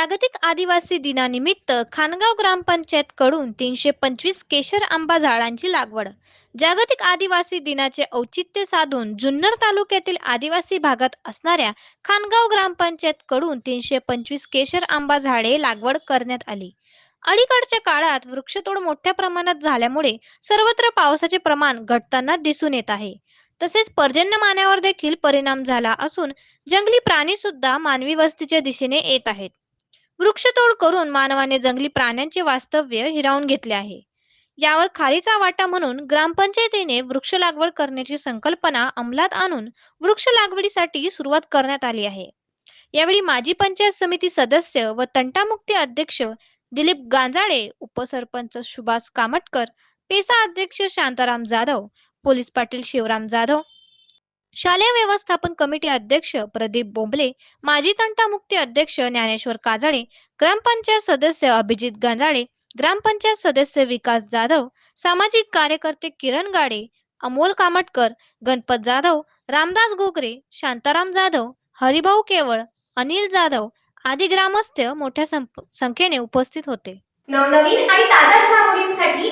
जागतिक आदिवासी दिनानिमित्त खानगाव ग्रामपंचायत कडून तीनशे पंचवीस केशर आंबा झाडांची लागवड. जागतिक आदिवासी दिनाचे औचित्य साधून जुन्नर तालुक्यातील आदिवासी भागात असणाऱ्या खानगाव ग्रामपंचायत कडून तीनशे पंचवीस केशर आंबा झाडे लागवड करण्यात आली. अलीकडच्या काळात वृक्षतोड मोठ्या प्रमाणात झाल्यामुळे सर्वत्र पावसाचे प्रमाण घटताना दिसून येत आहे. तसेच पर्जन्यमानावर देखील परिणाम झाला असून जंगली प्राणी सुद्धा मानवी वस्तीच्या दिशेने येत आहेत. वृक्षतोड करून मानवाने जंगली प्राण्यांचे वास्तव्य हिरावून घेतले आहे. यावर खारीचा वाटा म्हणून ग्रामपंचायतीने वृक्ष लागवड करण्याची संकल्पना अंमलात आणून वृक्ष लागवडीसाठी सुरुवात करण्यात आली आहे. यावेळी माजी पंचायत समिती सदस्य व तंटामुक्ती अध्यक्ष दिलीप गांजाळे उपसरपंच सुभाष कामटकर पेसा अध्यक्ष शांताराम जाधव पोलीस पाटील शिवराम जाधव शालेय व्यवस्थापन कमिटी अध्यक्ष प्रदीप बोंबले माजी तंटामुक्ती अध्यक्ष ज्ञानेश्वर काजाळे ग्रामपंचायत सदस्य अभिजित गंजाळे ग्रामपंचायत सदस्य विकास जाधव सामाजिक कार्यकर्ते किरण गाडे अमोल कामटकर गणपत जाधव रामदास गोगरे शांताराम जाधव हरिभाऊ केवळ अनिल जाधव आदी ग्रामस्थ मोठ्या संख्येने उपस्थित होते. नवनवीन आणि ताज्या घडामोडींसाठी